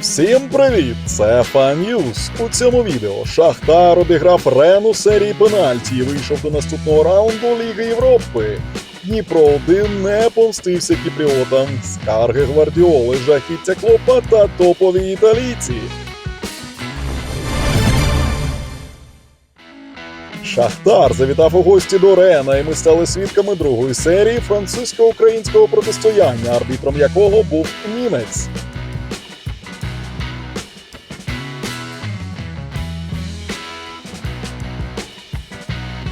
Всім привіт! Це Фан Ньюз. У цьому відео Шахтар обіграв Рен у серії пенальті і вийшов до наступного раунду Ліги Європи. Дніпро 1 не помстився кіпріотам. Скарги гвардіоли, жахіття клопа та топові італійці. Шахтар завітав у гості до Рена, і ми стали свідками другої серії французько-українського протистояння, арбітром якого був німець.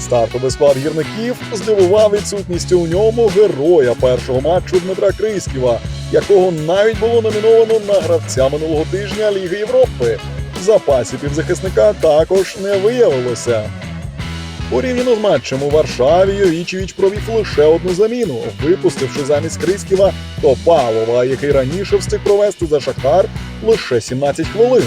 Стартовий склад гірників здивував відсутністю у ньому героя першого матчу Дмитра Криськіва, якого навіть було номіновано на гравця минулого тижня Ліги Європи. В запасі півзахисника також не виявилося. Порівняно з матчем у Варшаві Йовічевич провів лише одну заміну, випустивши замість Криськіва Топалова, який раніше встиг провести за Шахтар лише 17 хвилин.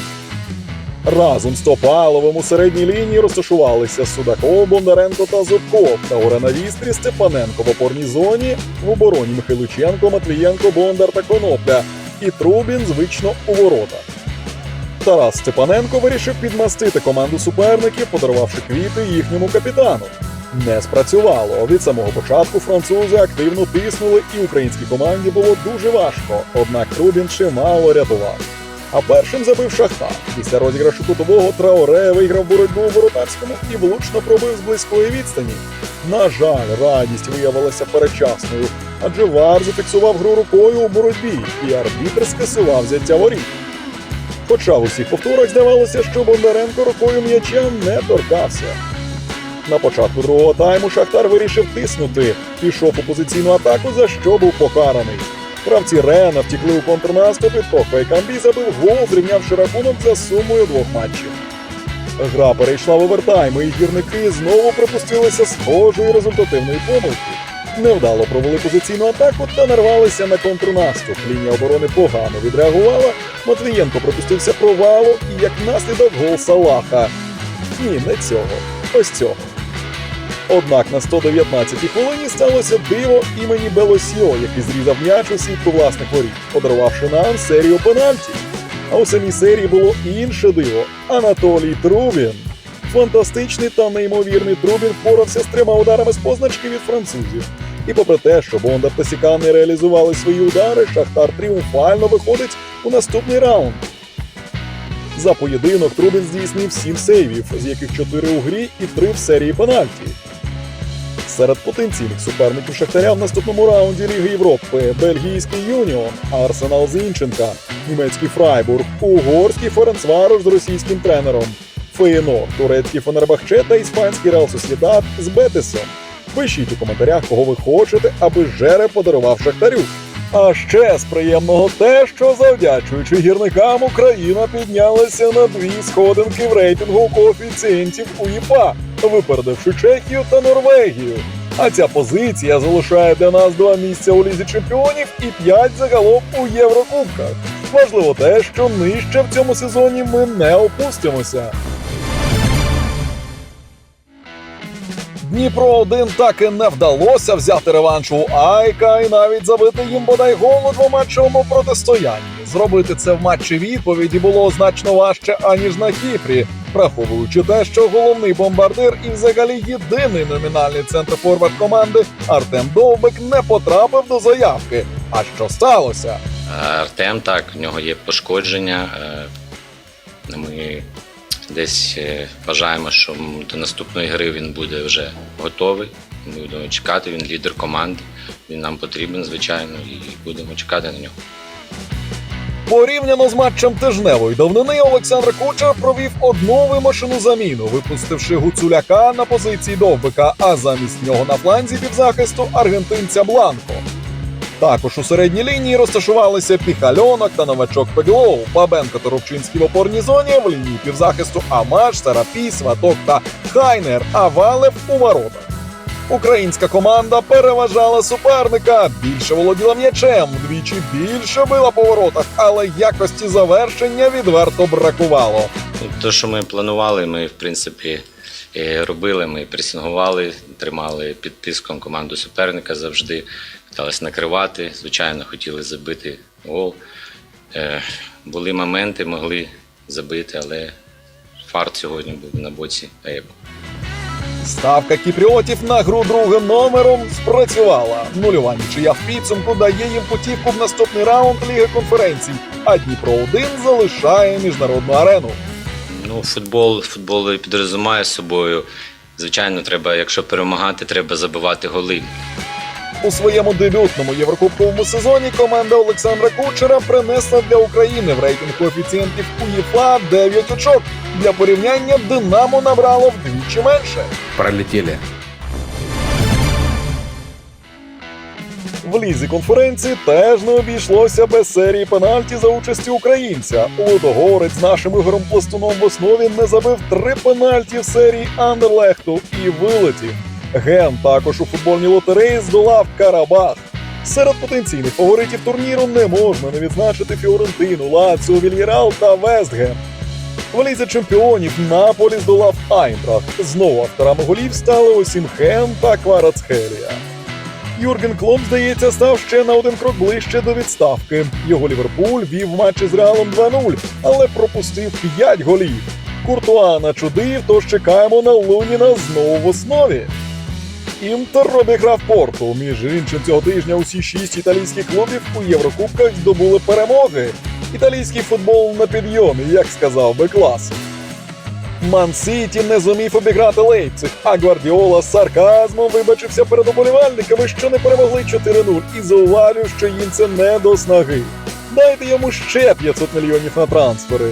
Разом з Топаловим у середній лінії розташувалися Судаков, Бондаренко та Зубков та у ренавістрі Степаненко в опорній зоні, в обороні Михайличенко, Матвієнко, Бондар та Конопля і Трубін звично у воротах. Тарас Степаненко вирішив підмастити команду суперників, подарувавши квіти їхньому капітану. Не спрацювало. Від самого початку французи активно тиснули, і українській команді було дуже важко. Однак Трубін чимало рятував. А першим забив Шахтар. Після розіграшу кутового Траоре виграв боротьбу у воротарському і влучно пробив з близької відстані. На жаль, радість виявилася передчасною, адже Вар зафіксував гру рукою у боротьбі, і арбітр скасував взяття воріт. Хоча в усіх повторах здавалося, що Бондаренко рукою м'яча не торкався. На початку другого тайму Шахтар вирішив тиснути, пішов у позиційну атаку, за що був покараний. Гравці Рена втікли у контрнаступ і Тохо і Камбі забив гол, зрівнявши рахунок за сумою двох матчів. Гра перейшла в овертайм, і гірники знову припустилися схожої результативної помилки. Невдало провели позиційну атаку та нарвалися на контрнаступ. Лінія оборони погано відреагувала. Матвієнко пропустився провалу і як наслідок гол Салаха. Ні, не цього. Ось цього. Однак на 119-й хвилині сталося диво імені Белосіо, який зрізав м'яч у сітку власних воріт, подарувавши нам серію пенальтів. А у самій серії було інше диво Анатолій Трубін. Фантастичний та неймовірний Трубін впорався з трьома ударами з позначки від французів. І попри те, що Бондар та не реалізували свої удари, Шахтар тріумфально виходить у наступний раунд. За поєдинок Трубін здійснив 7 сейвів, з яких 4 у грі і 3 в серії пенальті. Серед потенційних суперників Шахтаря в наступному раунді Ліги Європи бельгійський Юніон, Арсенал Зінченка, німецький Фрайбург, угорський Ференцварош з російським тренером, Феєнор, турецький Фенербахче та іспанський Реал Сосєдад з Бетисом. Пишіть у коментарях, кого ви хочете, аби Жере подарував Шахтарю. А ще з приємного те, що завдячуючи гірникам Україна піднялася на дві сходинки в рейтингу коефіцієнтів УЄФА, випередивши Чехію та Норвегію. А ця позиція залишає для нас два місця у лізі чемпіонів і п'ять загалом у Єврокубках. Важливо те, що нижче в цьому сезоні ми не опустимося. Дніпро 1 так і не вдалося взяти реванш у Айка і навіть забити їм бодай гол у двоматчевому протистоянні. Зробити це в матчі відповіді було значно важче аніж на Кіпрі, враховуючи те, що головний бомбардир і взагалі єдиний номінальний центр форвард команди Артем Довбик не потрапив до заявки. А що сталося? Артем, так, в нього є пошкодження. Е, Ми десь е, вважаємо, що до наступної гри він буде вже готовий. Ми будемо чекати, він лідер команди. Він нам потрібен, звичайно, і будемо чекати на нього. Порівняно з матчем тижневої давнини Олександр Кучер провів одну вимушену заміну, випустивши Гуцуляка на позиції довбика, а замість нього на фланзі півзахисту аргентинця Бланко. Також у середній лінії розташувалися Піхальонок та новачок ПГО, Бабенко та Рубчинський в опорній зоні, в лінії півзахисту Амаш, Сарапій, Сваток та Хайнер, а Валев у воротах. Українська команда переважала суперника, більше володіла м'ячем, вдвічі більше била по воротах, але якості завершення відверто бракувало. Ну, Те, що ми планували, ми в принципі е, робили. Ми пресингували, тримали під тиском команду суперника завжди, намагалися накривати. Звичайно, хотіли забити гол. Е, Були моменти, могли забити, але фарт сьогодні був на боці АЕП. Ставка кіпріотів на гру другим номером спрацювала. Нульова нічия в підсумку дає їм путівку в наступний раунд Ліги конференцій, а Дніпро 1 залишає міжнародну арену. Ну, футбол, футбол підрозумає собою. Звичайно, треба, якщо перемагати, треба забивати голи. У своєму дебютному єврокубковому сезоні команда Олександра Кучера принесла для України в рейтинг коефіцієнтів УЄФА 9 очок. Для порівняння Динамо набрало вдвічі менше. пролетели. В лізі конференції теж не обійшлося без серії пенальті за участі українця. Лудогорець з нашим ігорем пластуном в основі не забив три пенальті в серії Андерлехту і вилетів. Ген також у футбольній лотереї здолав Карабах. Серед потенційних фаворитів турніру не можна не відзначити Фіорентину, Лаціо, Вільєрал та Вестгем. В лізі чемпіонів Наполі здолав Айнтрахт. Знову авторами голів стали Осімхен та Кварацхелія. Юрген Клоп, здається, став ще на один крок ближче до відставки. Його Ліверпуль вів матчі з Реалом 2-0, але пропустив 5 голів. Куртуа начудив, тож чекаємо на Луніна знову в основі. Інтер обіграв Порту. Між іншим, цього тижня усі шість італійських клубів у Єврокубках здобули перемоги. Італійський футбол на підйомі, як сказав би класик. Ман Сіті не зумів обіграти Лейпциг, а Гвардіола з сарказмом вибачився перед уболівальниками, що не перемогли 4-0, і зауважив, що їм це не до снаги. Дайте йому ще 500 мільйонів на трансфери.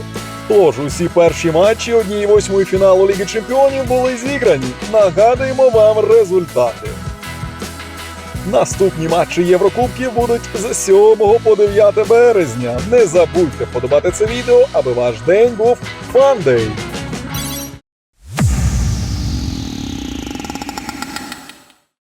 Тож усі перші матчі однієї восьмої фіналу Ліги Чемпіонів були зіграні. Нагадуємо вам результати. Наступні матчі Єврокубків будуть з 7 по 9 березня. Не забудьте вподобати це відео, аби ваш день був фандей.